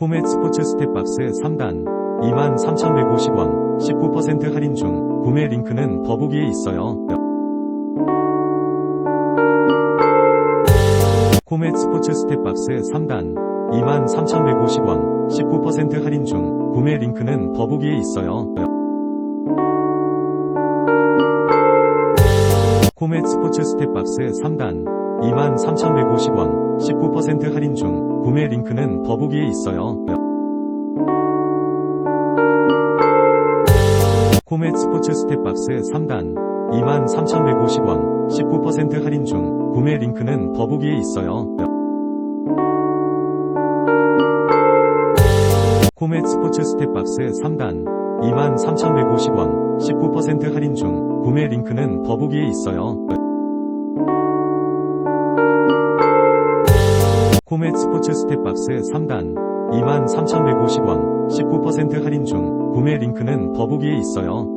코멧 스포츠 스텝박스 3단 23,150원 19% 할인 중 구매 링크는 더보기에 있어요. 코멧 스포츠 스텝박스 3단 23,150원 19% 할인 중 구매 링크는 더보기에 있어요. 코멧 스포츠 스텝박스 3단 23,150원 19% 할인 중 구매 링크는 더보기에 있어요. 코멧 스포츠 스텝박스 3단 23,150원 19% 할인 중 구매 링크는 더보기에 있어요. 코멧 스포츠 스텝박스 3단 23,150원 19% 할인 중 구매 링크는 더보기에 있어요. 코멧 스포츠 스텝박스 3단 23,150원 19% 할인 중 구매 링크는 더보기에 있어요.